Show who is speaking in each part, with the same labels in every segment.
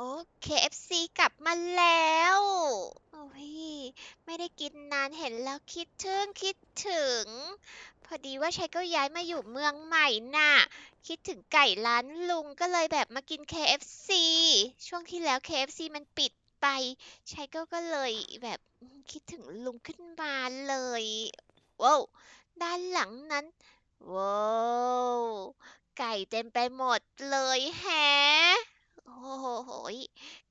Speaker 1: โอ้ KFC กลับมาแล้ว โอ้ยไม่ได้กินนานเห็นแล้วคิดถึงคิดถึง พอดีว่าชัยก็ย้ายมาอยู่เมืองใหม่น่ะ คิดถึงไก่ร้านลุงก็เลยแบบมากิน KFC ช่วงที่แล้ว KFC มันปิดไปชัยก็ก็เลยแบบคิดถึงลุงขึ้นมาเลยว้าวด้านหลังนั้นว้าวไก่เต็มไปหมดเลยแฮะ โอ้โหโหย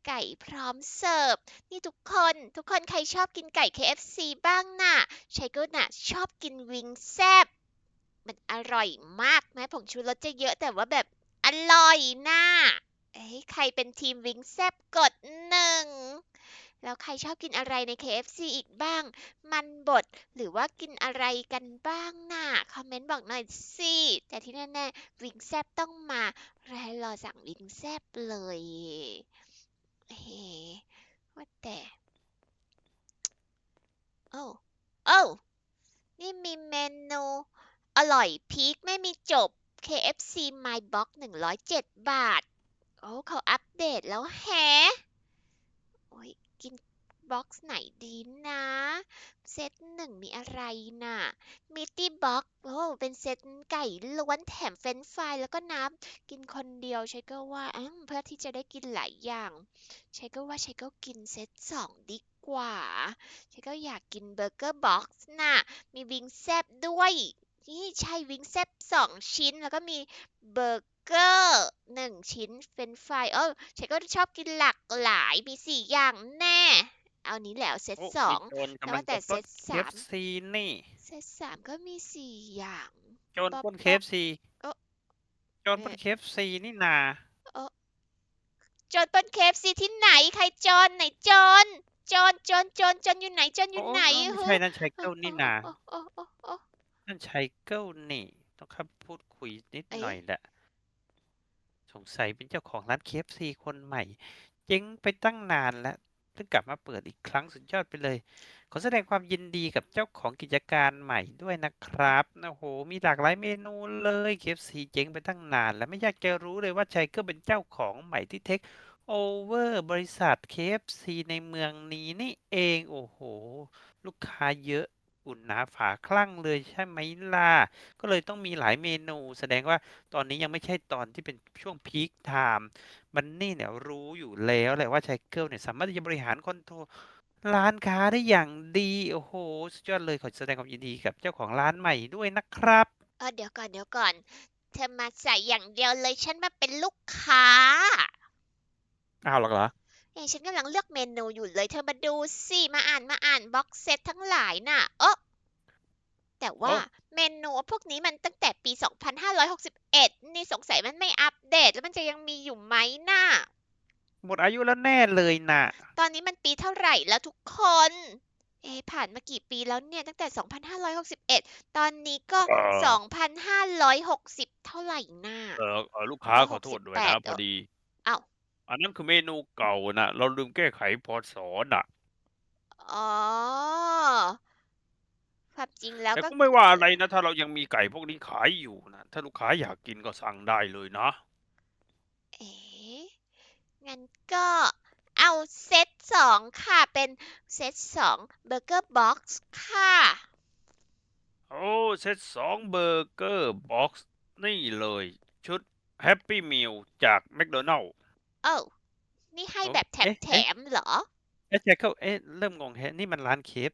Speaker 1: ไก่พร้อมเสิร์ฟ นี่ทุกคนทุกคนใครชอบกินไก่ KFC บ้างน่ะชัยก็น่ะชอบกินวิงแซบมันอร่อยมากแม้ผงชูรสจะเยอะแต่ว่าแบบอร่อยน่ะเอ้ยใครเป็นทีมวิงแซบกดหนึ่ง แล้วใครชอบกินอะไรใน KFC อีกบ้าง มันบดหรือว่ากินอะไรกันบ้างน่ะ คอมเมนต์บอกหน่อยสิ แต่ที่แน่ๆ วิงแซบต้องมาแรรอสั่งวิงแซบเลยเฮ้ว่าแต่โอ้โอ้นี่มีเมนูอร่อยพีคไม่มีจบ KFC My Box 107 บาท โอ้เขาอัปเดตแล้วแฮะ กินบ็อกซ์ไหนดีนะ เซตหนึ่งมีอะไรน่ะมิตตี้บ็อกโอ้เป็นเซตไก่ล้วนแถมเฟรนช์ฟรายแล้วก็น้ำกินคนเดียวใช้ก็ว่าเพื่อที่จะได้กินหลายอย่างใช้ก็ว่าใช้ก็กินเซตสองดีกว่าใช้ก็อยากกินเบอร์เกอร์บ็อกซ์น่ะมีวิงแซบด้วยนี่ใช่วิงแซบสองชิ้นแล้วก็มีเบอร์ เกอร์หนึ่งชิ้นเฟรนช์ฟรายเออฉันก็ชอบกินหลากหลายมีสี่อย่างแน่ เอานี้แล้วเซต
Speaker 2: โอ้
Speaker 1: สอง
Speaker 2: มีโจร
Speaker 1: แต่
Speaker 2: กำลั
Speaker 1: ว่างแต่
Speaker 2: จะปล้น
Speaker 1: เซตสาม
Speaker 2: KFC นี่
Speaker 1: เซตสามก็มีสี่อย่าง
Speaker 2: โจร
Speaker 1: ป๊อป
Speaker 2: ปล้น
Speaker 1: ป๊อป
Speaker 2: KFC
Speaker 1: เอ้อ
Speaker 2: โจรปล้น
Speaker 1: เอ๊ะ
Speaker 2: KFC นี่นา
Speaker 1: โจนปล้นเคฟซีที่ไหนใครโจนไหนโจนโจนโจนโจนโจนอยู่ไหนโจนอยู่
Speaker 2: โอ้
Speaker 1: ไหน
Speaker 2: ไม่
Speaker 1: เฮ้
Speaker 2: ใช่
Speaker 1: ย
Speaker 2: นั่นไชเกิลนี่นา
Speaker 1: โอ้โอ้โอ้โอ้
Speaker 2: นั่นไชเกิลนี่ ต้องเข้าพูดคุยนิด
Speaker 1: เอ๊ะ
Speaker 2: หน่อยแหละ สงสัยเป็นเจ้าของร้าน KFC คนใหม่ เจ๊งไปตั้งนานแล้วเพิ่งกลับมาเปิดอีกครั้งสุดยอดไปเลย ขอแสดงความยินดีกับเจ้าของกิจการใหม่ด้วยนะครับโอ้โห มีหลากหลายเมนูเลย KFC เจ๊งไปตั้งนาน แล้วไม่อยากจะรู้เลยว่าไชเกิลเป็นเจ้าของใหม่ที่เทคโอเวอร์บริษัท KFC ในเมืองนี้นี่เอง โอ้โห ลูกค้าเยอะ อุ่นหนาฝาคลั่งเลยใช่ไหมล่ะ ก็เลยต้องมีหลายเมนู แสดงว่าตอนนี้ยังไม่ใช่ตอนที่เป็นช่วงพีคไทม์มันนี่เนี่ยรู้อยู่แล้วแหละว่าไชเกิลเนี่ยสามารถที่จะบริหารคอนโทรลร้านค้าได้อย่างดีโอ้โหสุดยอดเลยขอแสดงความยินดีกับเจ้าของร้านใหม่ด้วยนะครับ
Speaker 1: เออเดี๋ยวก่อนเดี๋ยวก่อน เธอมาใส่อย่างเดียวเลยฉันมาเป็นลูกค้า
Speaker 2: อ้าวเหรอเหรอ
Speaker 1: เอ้ยฉันกำลังเลือกเมนูอยู่เลย เธอมาดูสิมาอ่านมาอ่านบ็อกเซตทั้งหลายน่ะเออแต่ว่า
Speaker 2: โอ้
Speaker 1: เมนูพวกนี้มันตั้งแต่ปี 2561 นี่สงสัยมันไม่อัปเดต แล้วมันจะยังมีอยู่ไหมน่ะ
Speaker 2: หมดอายุแล้วแน่เลยน่ะ
Speaker 1: ตอนนี้มันปีเท่าไหร่แล้วทุกคน เอ๊ะผ่านมากี่ปีแล้วเนี่ยตั้งแต่ 2561 ตอนนี้ก็
Speaker 3: เอ่อ
Speaker 1: 2,560 เท่าไหร่น่ะ
Speaker 3: เออเอ่อลูกค้า
Speaker 1: ก็
Speaker 3: ขอโทษด้วย
Speaker 1: 68
Speaker 3: นะ
Speaker 1: เหรอ
Speaker 3: พอดี
Speaker 1: อ้าว
Speaker 3: อันนั้นคือเมนูเก่านะเราลืมแก้ไขพศน่ะ
Speaker 1: อ๋อความจริงแล้ว
Speaker 3: แต่
Speaker 1: ก็
Speaker 3: ก็ไม่ว่าอะไรนะ ถ้าเรายังมีไก่พวกนี้ขายอยู่นะ ถ้าลูกค้าอยากกินก็สั่งได้เลยนะ
Speaker 1: เอ๊ะงั้นก็เอาเซตสองค่ะ เป็นเซตสองเบอร์เกอร์บ็อกซ์ค่ะ
Speaker 3: โอ้เซตสองเบอร์เกอร์บ็อกซ์นี่เลย ชุดแฮปปี้มิลจากแมคโดนัลล์
Speaker 1: เอ้านี่ให้
Speaker 2: โอ้
Speaker 1: แบบแถม
Speaker 2: เอ๊ะ
Speaker 1: แถ
Speaker 2: เอ๊ะ
Speaker 1: มเหรอ
Speaker 2: เอ๊ะไชเกิลเอ๊ะเริ่มงงแฮะนี่มันร้านเคฟ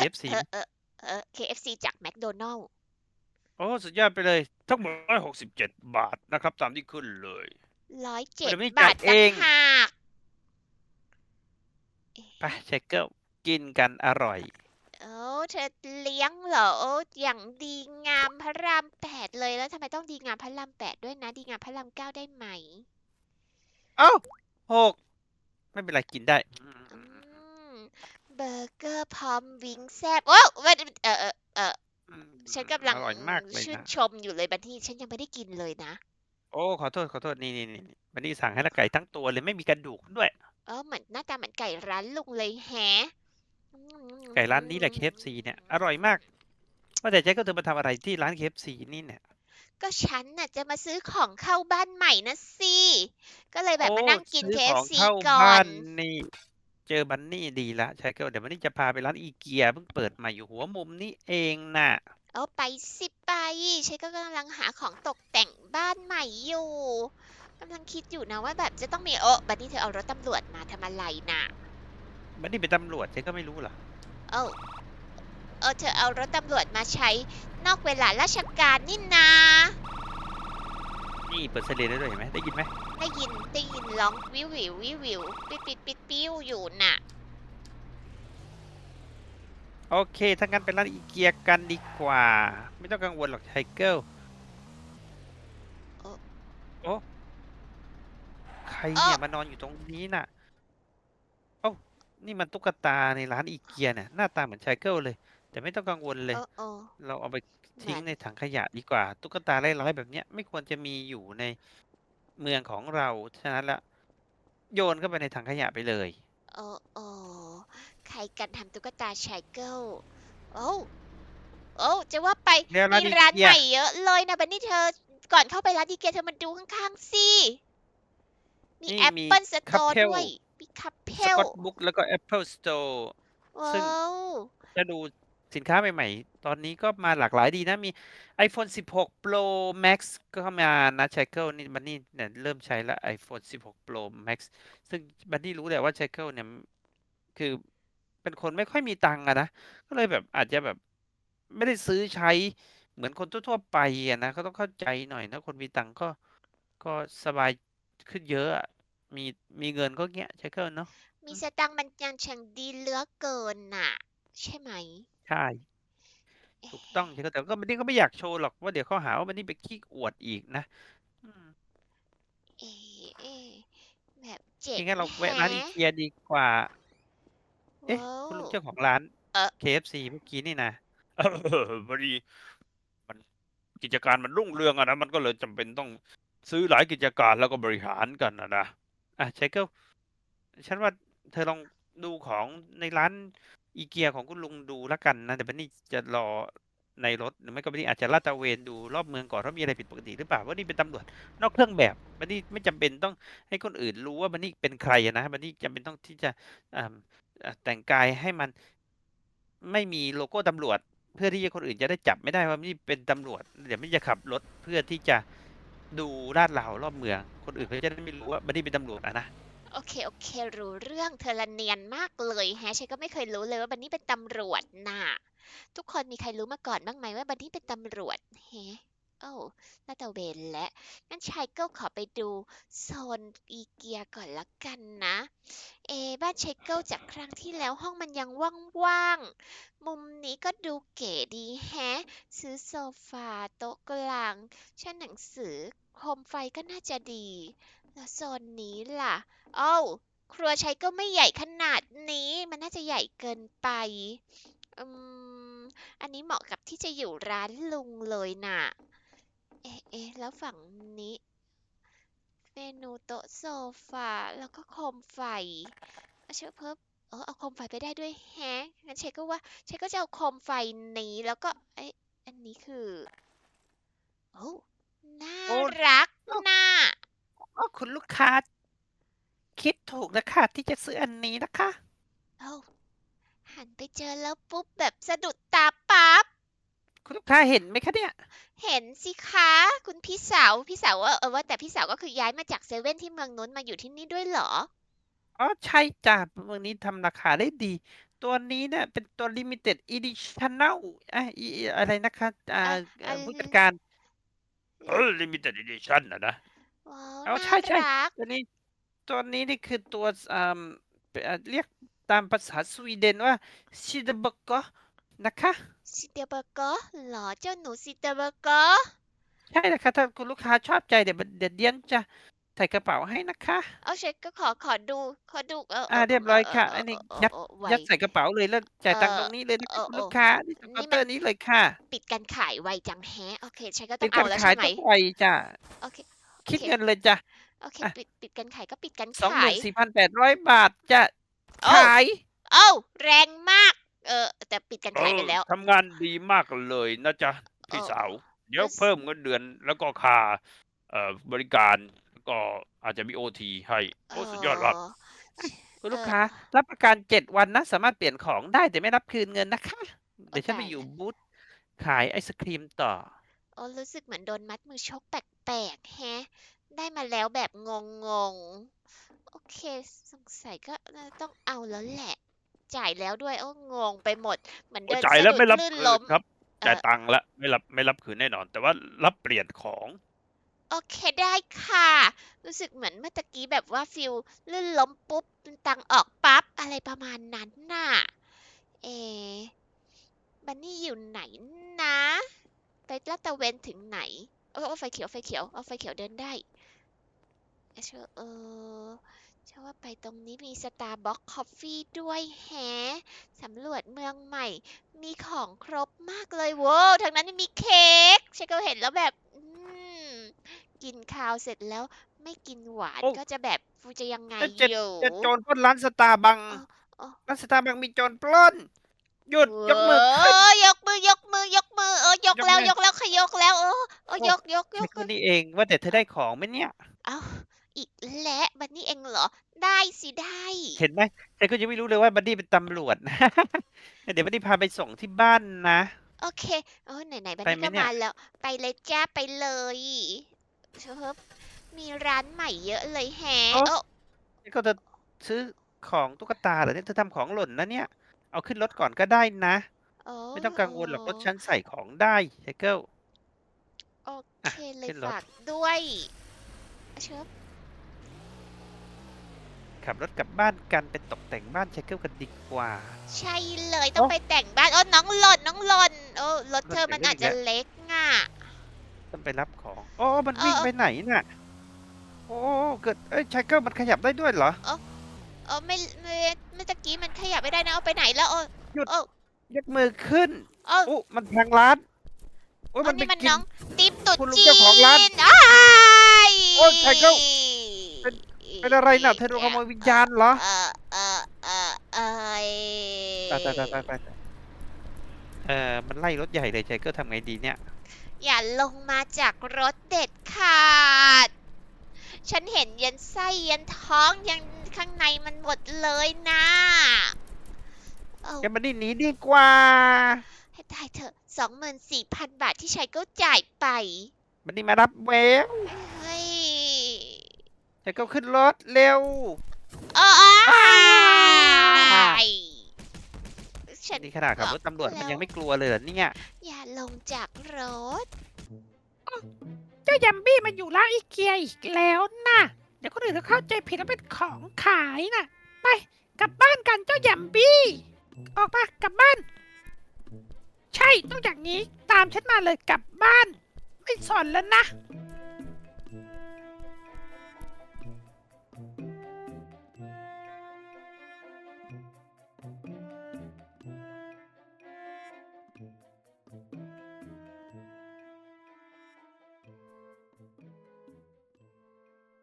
Speaker 2: KFC
Speaker 1: เออเออเออ KFC จากแมคโดนัลล์
Speaker 2: โอ้สุดยอดไปเลย
Speaker 3: ทั้งหมดร้อยหกสิบเจ็ดบาทนะครับ ตามที่ขึ้นเลย
Speaker 1: ร้อยเจ็ด
Speaker 2: เดี๋ยวไม่
Speaker 1: บาท
Speaker 2: จ่ายเอ
Speaker 1: ต่าง
Speaker 2: ง
Speaker 1: หากเอ๊ะ
Speaker 2: ไปไชเกิลกินกันอร่อย
Speaker 1: โอ้เธอเลี้ยงเหรอโอ้อย่างดีงามพระรามแปดเลยแล้วทำไมต้องดีงามพระรามแปดด้วยนะ ดีงามพระรามเก้าได้ไหม
Speaker 2: เอ้าหกไม่เป็นไรกินได้
Speaker 1: อืมเบอร์เกอร์พร้อมวิงแซบโอ้เว้ยเออเออเออ
Speaker 2: อืม
Speaker 1: ฉันกำลัง
Speaker 2: อร่อยมากเลย
Speaker 1: ชื่น
Speaker 2: นะ
Speaker 1: ชมอยู่เลยบันที่ฉันยังไม่ได้กินเลยนะ
Speaker 2: โอ้ขอโทษขอโทษนี่นี่นี่วันนี้สั่งให้ละไก่ทั้งตัวเลยไม่มีกระดูกด้วย
Speaker 1: เออเหมือนหน้าตาเหมือนไก่ร้านลุงเลยแฮะอืม
Speaker 2: ไก่ร้านนี้แหละ KFC เนี่ยอร่อยมากว่าแต่เจ๊ก็เธอมาทำอะไรที่ร้าน KFC นี่เนี่ย
Speaker 1: ก็ฉันน่ะจะมาซื้อของเข้าบ้านใหม่นะสิ ก็เลยแบบมา
Speaker 2: โอ้
Speaker 1: นั่งกิน
Speaker 2: ซื้อของ
Speaker 1: KFC
Speaker 2: เข้า
Speaker 1: ก่อ
Speaker 2: บ้าน
Speaker 1: น
Speaker 2: นี่ เจอบันนี่ดีละใช่ก็เดี๋ยวบันนี่จะพาไปร้านอีเกียเพิ่งเปิดใหม่อยู่หัวมุมนี่เองน่ะ
Speaker 1: เอาไปสิไปฉันก็กำลังหาของตกแต่งบ้านใหม่อยู่กำลังคิดอยู่นะว่าแบบจะต้องมีโอ้บัดนี้เธอเอารถตำรวจมาทำอะไรน่ะ
Speaker 2: บันนี่เป็นตำรวจใช่ก็ไม่รู้เหรอ
Speaker 1: เออ เออเธอเอารถตำรวจมาใช้นอกเวลาราชการนี่นา
Speaker 2: นี่เปิดไซเรนได้ด้วยเห็นไหมได้ยินไหม
Speaker 1: ได้ยินได้ยินร้องวิววิววิววิวปิดปิดปิดปิ้วอยู่น่ะ
Speaker 2: โอเคถ้างั้นไปร้านอีเกียกันดีกว่า ไม่ต้องกังวลหรอกไทเกิล
Speaker 1: โอ้
Speaker 2: โอ้ใครเนี่ยมานอนอยู่ตรงนี้น่ะเอ้านี่มันตุ๊กตาในร้านอีเกียเนี่ยหน้าตาเหมือนไชเกิลเลย แต่ไม่ต้องกังวลเลย
Speaker 1: โอ้โอ้
Speaker 2: เราเอาไปทิ้ง
Speaker 1: เหมือน
Speaker 2: ในถังขยะดีกว่า ตุ๊กตาไร้ร้อยแบบเนี้ยไม่ควรจะมีอยู่ในเมืองของเราฉะนั้นละโยนเข้าไปในถังขยะไปเลย
Speaker 1: โอ้โอ้ใครกันทำตุ๊กตาชายเกิลโอ้โอ้จะว่าไป
Speaker 2: เดี๋ยว
Speaker 1: มี
Speaker 2: ร้านอี
Speaker 1: ร้าน
Speaker 2: เกีย
Speaker 1: ใหม่เยอะเลยนะบันนี่เธอ ก่อนเข้าไปร้านอีเกียเธอมาดูข้างๆสิ มี
Speaker 2: นี่
Speaker 1: แอป
Speaker 2: มี
Speaker 1: เปิลสโตร์
Speaker 2: Couple
Speaker 1: ด้วย มีคัพเพ
Speaker 2: ส
Speaker 1: ล
Speaker 2: กอตบุ๊กแล้วก็ Apple Store ซึ่ง
Speaker 1: ว้าว
Speaker 2: จะดู สินค้าใหม่ๆ ตอนนี้ก็มาหลากหลายดีนะ มี iPhone 16 Pro Max ก็เข้ามานะไชเกิลนี่บันนี่เนี่ยเริ่มใช้แล้ว iPhone 16 Pro Max ซึ่งบันนี่รู้แหละว่าไชเกิลเนี่ย คือเป็นคนไม่ค่อยมีตังค์อะนะ ก็เลยแบบอาจจะแบบไม่ได้ซื้อใช้เหมือนคนทั่วๆไปอะนะก็ต้องเข้าใจหน่อยนะ คนมีตังค์ก็ก็สบายขึ้นเยอะอะมีมีเงินก็เงี้ยไชเกิลเนาะ
Speaker 1: มีสตังค์มันยังช่งดีเหลือเกินน่ะ ใช่ไหม
Speaker 2: ใช่ ถูกต้องใช่ก็แต่ก็บันนี่ก็ไม่อยากโชว์หรอกว่าเดี๋ยวเขาหาว่าบันนี่ไปขี้อวดอีกนะอืม
Speaker 1: เอ๊ะเอ๊ะแบบเจ๋ง
Speaker 2: งั้นเราแวะร้านอี
Speaker 1: แฮะ
Speaker 2: เกียดีกว่า เอ๊ะ
Speaker 1: ว้าว
Speaker 2: คุณลุงเจ้าของร้าน
Speaker 1: เอ่อ
Speaker 2: KFC เมื่อกี้นี่นะ
Speaker 3: เออพอดีมันกิจการมันรุ่งเรืองอะนะมันก็เลยจำเป็นต้องซื้อหลายกิจการแล้วก็บริหารกันนะนะ
Speaker 2: อะไชเกิลฉันว่าเธอลองดูของในร้าน อีเกียของคุณลุงดูแล้วกันนะเดี๋ยวบันนี่จะรอในรถหรือไม่ก็บันนี่อาจจะลาดตระเวนดูรอบเมืองก่อนว่ามีอะไรผิดปกติหรือเปล่าว่านี่เป็นตำรวจนอกเครื่องแบบบันนี่ไม่จำเป็นต้องให้คนอื่นรู้ว่าบันนี่เป็นใครนะบันนี่จำเป็นต้องที่จะแต่งกายให้มันไม่มีโลโก้ตำรวจ เพื่อที่จะคนอื่นจะได้จับไม่ได้ว่านี่เป็นตำรวจเดี๋ยวไม่จะขับรถเพื่อที่จะดูลาดรารอบเมือง คนอื่นเขาจะได้ไม่รู้ว่าบันนี่เป็นตำรวจอะนะ
Speaker 1: โอเค โอเค รู้เรื่องเธอละเนียนมากเลยแฮะฉันก็ไม่เคยรู้เลยว่าบันนี่เป็นตำรวจน่ะ ทุกคนมีใครรู้มาก่อนบ้างไหมว่าบันนี่เป็นตำรวจแฮะโอ้ลาดตระเวนและ งั้นชายก็ขอไปดูโซนอีเกียก่อนละกันนะ เอ บ้านชายเกิลจากครั้งที่แล้วห้องมันยังว่างๆ มุมนี้ก็ดูเก๋ดีแฮะ ซื้อโซฟาโต๊ะกลางชั้นหนังสือโคมไฟก็น่าจะดี แล้วโซนนี้ล่ะเอ้าครัวใช้ก็ไม่ใหญ่ขนาดนี้ มันน่าจะใหญ่เกินไป อืม อันนี้เหมาะกับที่จะอยู่ร้านลุงเลยน่ะ เอ๊ะเอ๊ะแล้วฝั่งนี้ เมนูโต๊ะโซฟา แล้วก็โคมไฟเอาเชื่อเพิ่มเออเอาโคมไฟไปได้ด้วยแฮะงั้นเชคก็ว่าเชคก็จะเอาโคมไฟนี้แล้วก็ไอยอันนี้คือ โอ้ น่า
Speaker 2: โอ้
Speaker 1: รัก
Speaker 2: โอ้
Speaker 1: น่า
Speaker 2: อ๋อคุณลูกค้า คิดถูกนะคะที่จะซื้ออันนี้นะคะ
Speaker 1: เอ้าหันไปเจอแล้วปุ๊บแบบสะดุดตาปั๊บ
Speaker 2: คุณลูกค้าเห็นไหมคะเนี่ย
Speaker 1: เห็นสิคะ คุณพี่สาว พี่สาวว่าเออว่าแต่พี่สาวก็คือย้ายมาจากเซเว่นที่เมืองนู้นมาอยู่ที่นี่ด้วยเหรอ
Speaker 2: อ๋อใช่จ้ะเมืองนี้ทำราคาได้ดี ตัวนี้เนี่ยเป็นตัว limited edition อะอีอะไรนะคะ อ่า
Speaker 1: อะ
Speaker 2: เอ่อ
Speaker 1: อะไร
Speaker 2: ผู้จัดการ
Speaker 3: เออ limited edition นะนะ
Speaker 1: ว้าว
Speaker 2: เอา
Speaker 1: น่า
Speaker 2: ใช่ใช่
Speaker 1: รัก
Speaker 2: ตัวนี้ ตัวนี้นี่คือตัวอ่าเอ่อเรียกตามภาษาสวีเดนว่า s i d e b u r g นะคะ
Speaker 1: ซิเตเบอร์เกอร์เหรอเจ้าหนูซิเตเบอร์เกอร์
Speaker 2: ใช่นะคะถ้าคุณลูกค้าชอบใจเดี๋ยวเดี๋ยวเดียนจะใส่กระเป๋าให้นะคะ
Speaker 1: เอาเช็คก็ขอขอดูขอดูเออ
Speaker 2: อ่า
Speaker 1: เเรี
Speaker 2: ยบร้อยค่ะ
Speaker 1: เอั
Speaker 2: นนี้
Speaker 1: เอ
Speaker 2: ยัด
Speaker 1: เออไว
Speaker 2: ยัดใส่กระเป๋าเลยแล้วจ่ายตังค์
Speaker 1: เอ่อ
Speaker 2: ตรงนี้เลยนะ
Speaker 1: เอ
Speaker 2: คะ
Speaker 1: อ
Speaker 2: คุณ
Speaker 1: เออ
Speaker 2: ลูกค้าที่เคาน์เตอร์นี้เลยค่ะ
Speaker 1: ปิดการขายไวจังแฮะ โอเคใช้ก็ต้
Speaker 2: เป็
Speaker 1: อนง
Speaker 2: การ
Speaker 1: เอาแล้ว
Speaker 2: ขาย
Speaker 1: ใช่ไหม
Speaker 2: ต้องไวจ้ะ
Speaker 1: โอเค
Speaker 2: คิด
Speaker 1: โอเค
Speaker 2: เงินเลยจ้ะ
Speaker 1: โอเค
Speaker 2: อะ
Speaker 1: ปิดปิดการขายก็ปิดการ
Speaker 2: สองห
Speaker 1: ขา
Speaker 2: มื่น
Speaker 1: ย
Speaker 2: สี่พันแปดร้อยบาทจะ
Speaker 1: โอ้
Speaker 2: ขาย
Speaker 1: เอ้าแรงมาก เออ แต่ปิดการ
Speaker 3: เอ
Speaker 1: ขายไป
Speaker 3: อ
Speaker 1: แล้ว
Speaker 3: ทำงานดีมากเลยนะจ๊ะ พี่
Speaker 1: เออ
Speaker 3: สาว เดี๋ยว
Speaker 1: รู้สึก
Speaker 3: เพิ่มเงินเดือนแล้วก็ค่าเอ่อบริการแล้วก็อาจจะมีโอทีให้ โอ้สุดยอดครับ
Speaker 2: คุณ
Speaker 1: เอ
Speaker 2: ลูก
Speaker 1: อ
Speaker 2: ค้า รับประกันเจ็ดวันนะ สามารถเปลี่ยนของได้แต่ไม่รับคืนเงินนะคะ เดี๋ยวฉันไป
Speaker 1: ได้
Speaker 2: อยู่บูธขายไอศครีมต่อ
Speaker 1: โอ้รู้สึกเหมือนโดนมัดมือชกแปลกๆแฮะ ได้มาแล้วแบบงงๆ โอเค สงสัยก็น่าต้องเอาแล้วแหละ จ่ายแล้วด้วย โอ้งงไปหมด เหมือน
Speaker 3: โอ้
Speaker 1: เดิน
Speaker 3: จ่าย
Speaker 1: สะ
Speaker 3: แล้ว
Speaker 1: ดุด
Speaker 3: ไม่รับ
Speaker 1: ลื่น
Speaker 3: คื
Speaker 1: ล้
Speaker 3: น
Speaker 1: ม
Speaker 3: ครับ
Speaker 1: เอ่อ
Speaker 3: จ่ายตังค์แล้วไม่รับไม่รับคืนแน่นอน แต่ว่ารับเปลี่ยนของ
Speaker 1: โอเคได้ค่ะ รู้สึกเหมือนเมื่อตะกี้แบบว่าฟิลลื่นล้มปุ๊บตังค์ออกปั๊บ อะไรประมาณนั้นน่ะ เอะบันนี่อยู่ไหนนะ ไปลาดตระเวนถึงไหนเออเอาไฟเขียวไฟเขียวเอาไฟเขียวเดินได้เออเชื่อเออเชื่อว่าไปตรงนี้มีสตาร์บัคคอฟฟี่ด้วยแฮะสำรวจเมืองใหม่ มีของครบมากเลยโว้วทางนั้นยังมีเค้กเชคก็เห็นแล้วแบบอืมกินข้าวเสร็จแล้วไม่กินหวาน
Speaker 3: โอ้
Speaker 1: ก็จะแบบฟูจะยังไง
Speaker 3: จะ
Speaker 1: อยู่
Speaker 3: จะโจรปล้นร้านสตาร์บัง
Speaker 1: อ๋อ
Speaker 3: ร้านสตาร์บังมีโจรปล้น หยุดยกมือ
Speaker 1: เอ
Speaker 3: ขึ้น
Speaker 1: อยกมือยกมือยกมือเออยก
Speaker 3: ยก
Speaker 1: แล้ว
Speaker 3: มือย
Speaker 1: กแล้วขยกแล้วเออเออ
Speaker 2: โอ้
Speaker 1: ยกยกย
Speaker 2: ใช่
Speaker 1: ก
Speaker 2: ก็นี่เองว่าแต่เธอได้ของไหมเนี่ย
Speaker 1: เอ้าอีกแล้วบันนี่เองเหรอ ได้สิได้
Speaker 2: เห็นไหมฉันก็ยังไม่รู้เลยว่าบัดดี้เป็นตำรวจนะเดี๋ยวบัดดี้พาไปส่งที่บ้านนะ
Speaker 1: โอเคเออไหนๆบัน
Speaker 2: ไป
Speaker 1: นี่
Speaker 2: ไหม
Speaker 1: ก็
Speaker 2: เนี่ย
Speaker 1: มาแล้วไปเลยจ้าไปเลยเชิบมีร้านใหม่เยอะเลยแฮะ
Speaker 2: โอ้
Speaker 1: เออ
Speaker 2: นี่ก็จะซื้อของตุ๊กตาเหรอเนี่ยเธอทำของหล่นนะเนี่ย เอาขึ้นรถก่อนก็ได้นะ
Speaker 1: โอ้
Speaker 2: ไม่ต้องกังวลหรอก
Speaker 1: โร
Speaker 2: ถฉันใส่ของได้ไชเกิล
Speaker 1: โอ
Speaker 2: อะ
Speaker 1: เคเลย
Speaker 2: ขึ้นรถ
Speaker 1: ฝากด้วยเชิบ
Speaker 2: ขับรถกลับบ้านกันไปตกแต่งบ้านไชเกิลกันดีกว่า
Speaker 1: ใช่เลยต้อง
Speaker 2: โอ้
Speaker 1: ไปแต่งบ้านโอ้น้องหล่นน้องหล่นโอ้รถ
Speaker 2: รถ
Speaker 1: เธอ
Speaker 2: เก๋ง
Speaker 1: มัน
Speaker 2: ได้
Speaker 1: อาจ
Speaker 2: อีก
Speaker 1: จะ
Speaker 2: แล้ว
Speaker 1: เล็กง่ะ
Speaker 2: ต้องไปรับของโอ้มัน
Speaker 1: เออ
Speaker 2: วิ่ง
Speaker 1: เออ
Speaker 2: ไปไหนน่ะโอ้เกิดเอ้ยไชเกิลมันขยับได้ด้วยเหรอ
Speaker 1: เออไม่ไม่เมื่อตะกี้มันขยับไม่ได้นะเอาไปไหนแล้วโอ้
Speaker 2: หยุด
Speaker 1: โอ้
Speaker 2: ยกมือขึ้น
Speaker 1: โอ้
Speaker 2: โอ้มันพังร้านโอ้ย
Speaker 1: อั
Speaker 2: มันนไป
Speaker 1: นี้มัน
Speaker 2: กิน
Speaker 1: น้องติ๊บตุ๊ด
Speaker 2: คุณลุง
Speaker 1: จี
Speaker 2: เจ้าของร้าน
Speaker 1: นอ้าย
Speaker 2: โอ้ยไทเกิลเป็น เป็นอะไรน่ะเธอโดนขโมยวิญญาณเหรอ
Speaker 1: เออเออเออเออ
Speaker 2: ตายตายตายตายตายเอ่อมันไล่รถใหญ่เลยไชเกิลทำไงดีเนี่ย
Speaker 1: อย่าลงมาจากรถเด็ดขาด ฉันเห็นยันไส้ยันท้องยัง ข้างในมันหมดเลยนะเอา
Speaker 2: แกมันนี่หนีดีกว่า
Speaker 1: ให้ตายเถอะสองหมื่นสี่พันบาทที่ใช้ก็จ่ายไป
Speaker 2: มันนี่มารับเวล
Speaker 1: เฮ้ย
Speaker 2: ไชเกิลขึ้นรถเร็ว
Speaker 1: โอ้ยฉัน
Speaker 2: นี่ขนาดขับรถตำรวจมันยังไม่กลัวเลยเหรอเนี่ย
Speaker 1: อย่าลงจากรถ
Speaker 4: เจ้ายัมบี้มาอยู่ร้านอีเกียอีกแล้วนะ เดี๋ยวคนอื่นเขาเข้าใจผิดว่าเป็นของขายนะไปกลับบ้านกันเจ้ายัมบี้ ออกมากลับบ้าน ใช่ต้องอย่างนี้ตามฉันมาเลยกลับบ้าน ไม่สอนแล้วนะ